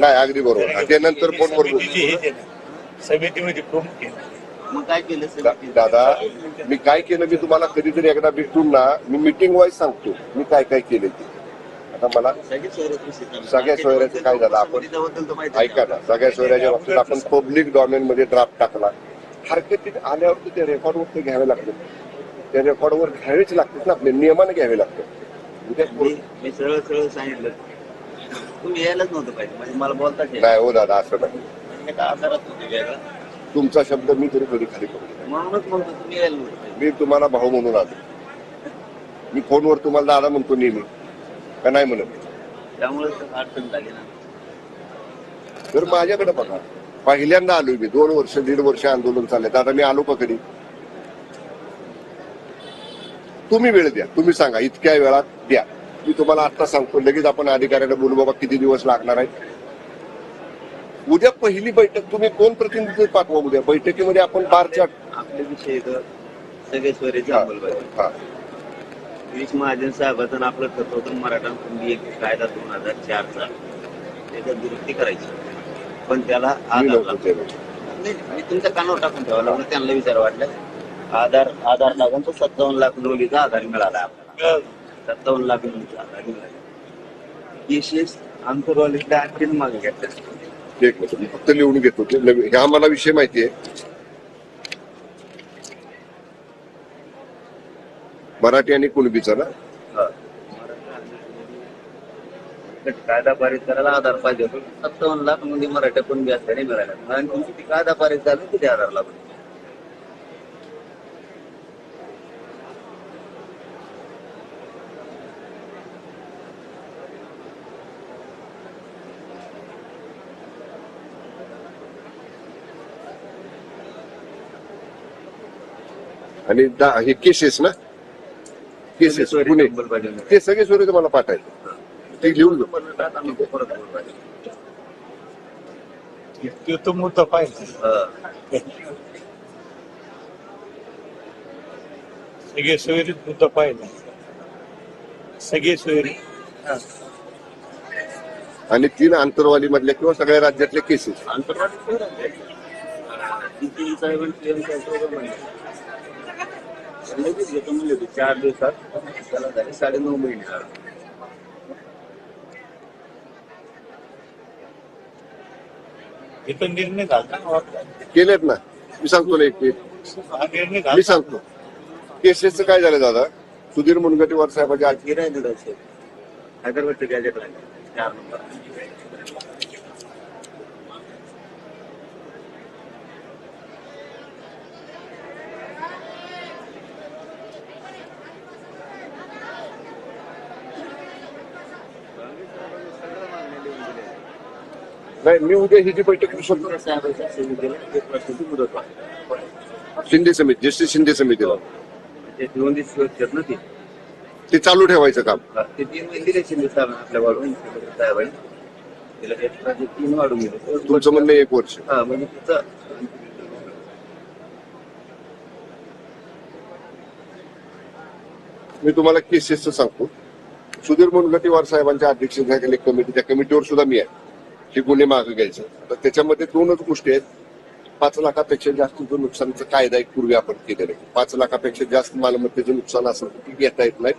नाही अगदी बरोबर. आणि ते नंतर फोन बरोबर समितीमध्ये प्रमुख? दादा मी काय केलं मी तुम्हाला कधीतरी एकदा भेटून ना मी मिटिंग वाईज सांगतो मी काय काय केलं ते. आता मला. सगळ्या सोयऱ्याचं काय झालं आपण- ऐका ना सगळ्या सोयऱ्याच्या बाबतीत आपण पब्लिक डॉमेन मध्ये ड्राफ्ट टाकला. हरकतीत आल्यावर ते रेकॉर्डवर ते घ्यावे लागतात. ते रेकॉर्डवर घ्यावेच लागतात ना आपले नियमाने घ्यावे लागतात. मी सरळ सरळ सांगितलं. तुम्ही यायलाच नव्हतं पाहिजे. म्हणजे मला बोलताच येत नाही हो दादा असं नाही. नाही. मी काय आजारात होते वेगळा? तुमचा शब्द मी तरी कधी खाली करू म्हणूनच म्हणतो तुम्ही यायला नव्हतं पाहिजे. मी तुम्हाला भाऊ म्हणून आलो. मी फोनवर तुम्हाला दादा म्हणतो नेहमी. का नाही म्हणत? त्यामुळे अडचण झाली ना. तर माझ्याकडे बघा पहिल्यांदा आलोय मी. दोन वर्ष दीड वर्ष आंदोलन चाललंय. आता मी आलो का कधी? तुम्ही वेळ द्या. तुम्ही सांगा इतक्या वेळात द्या. मी तुम्हाला आता सांगतो लगेच आपण अधिकाऱ्याला बोलू बाबा किती दिवस लागणार आहे उद्या पहिली बैठक तुम्ही कोण प्रतिनिधी पाठवा उद्या? बैठकीमध्ये आपण बारच्या आपले विषय हा. अंमलबजावणी हा वीस महाजन साहेबाचं आपलं होतं मराठा कुंडी एक कायदा दोन हजार चारचा. त्याच्यात दुरुस्ती करायची. पण त्याला मी आधार नव्हतो लागतो. त्यावेळी. नाही, मी तुमच्या कानावर टाकून ठेवायला लागलं. त्यांना विचार वाटलं. आधार आधार लागून तो सत्तावन्न लाख नोंदीचा आधार मिळाला. आपल्याला सत्तावन्न लाख नोंदीचा आधार मिळाला केसेस आंतरवालीकडे आणखीन मागे घेतल्या एक मिनिट मी फक्त लिहून घेतो. ते हा मला विषय माहिती आहे. मराठी आणि कुणबीचा ना? कायदा पारित करायला आधार पाहिजे होतो. सत्तावन्न लाख म्हणजे मराठा पण बी असल्याने मिळाल्या. आणि तुमची ती कायदा पारित झाली किती आधार लागून आणि दा- हे केसेस ना? केसेस पुणे ते सगळे सोयरे तुम्हाला पाठायचे. ते लिहून घेऊ तो तो मुद्दा पाहिजे. सगळे सोयरीत मुद्दा पाहिजे. सगळे सोयरी आणि तीन आंतरवाली मधल्या किंवा सगळ्या राज्यातले केसेस लगेच घेतो म्हणले होते चार दिवसात. त्याला झाले साडे नऊ महिने निर्णय झाला ना. केलेत ना. मी सांगतो ना एक. हा निर्णय मी झाला सांगतो. केसेसचं काय झालं दादा? सुधीर मुनगंटीवार साहेबांचे आज गिराय दुधाचे हैदराबादचे गॅजेट राहिले चार नंबर. नाही मी उद्या ही जी बैठक घेऊ शकतो. शिंदे समिती जस्टिस शिंदे समितीला. दोन दिवस ना ते. ते चालू ठेवायचं काम. ते तीन महिने शिंदे साहेब आपल्या तीन वाढून तुमचं म्हणणं एक वर्ष. हा म्हणजे तिचं. मी तुम्हाला केसेसचं सांगतो. सुधीर मुनगंटीवार साहेबांच्या अध्यक्षतेखाली कमिटी त्या कमिटीवर सुद्धा मी आहे. ही गुन्हे मागे घ्यायचं. तर त्याच्यामध्ये दोनच गोष्टी आहेत. पाच लाखापेक्षा जास्तचं नुकसानचं कायदा एक पूर्वी आपण केलेलं आहे. पाच लाखापेक्षा जास्त मालमत्तेचं नुकसान असेल ती घेता येत नाही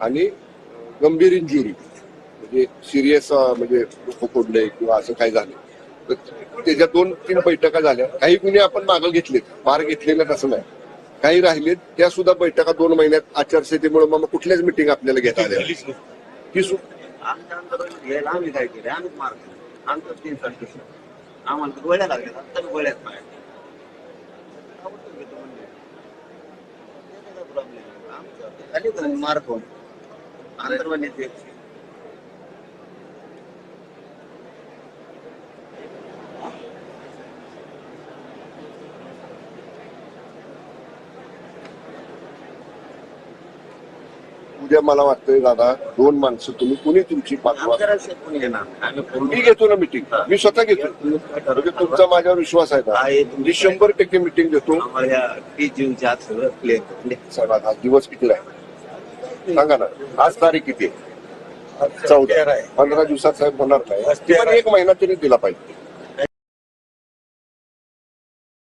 आणि गंभीर इंजुरी म्हणजे सिरियस म्हणजे डोकं फोडलंय किंवा असं काय झालं तर त्याच्या दोन तीन बैठका झाल्या. काही गुन्हे आपण मागं घेतलेत. मार घेतलेले असं नाही. काही राहिलेत. त्या सुद्धा बैठका दोन महिन्यात आचारसंहितेमुळे मग कुठल्याच मिटिंग आपल्याला घेता आल्या नाही. सुद्धा आमचं तीन तास आम्हाला गोळ्या लागल्या आता गोळ्यात पाय आवडतं घेतो म्हणले. आमचं उद्या मला वाटतंय दादा दोन माणसं तुम्ही कुणी तुमची पाठवा. मी घेतो ना मिटिंग मी स्वतः घेतो. म्हणजे? तुमचा माझ्यावर विश्वास आहे ना मी शंभर टक्के मिटिंग घेतो. चला आज दिवस किती आहे सांगा ना. आज तारीख किती आहे? चौदा. पंधरा दिवसात साहेब होणार नाही. एक महिना तरी दिला पाहिजे.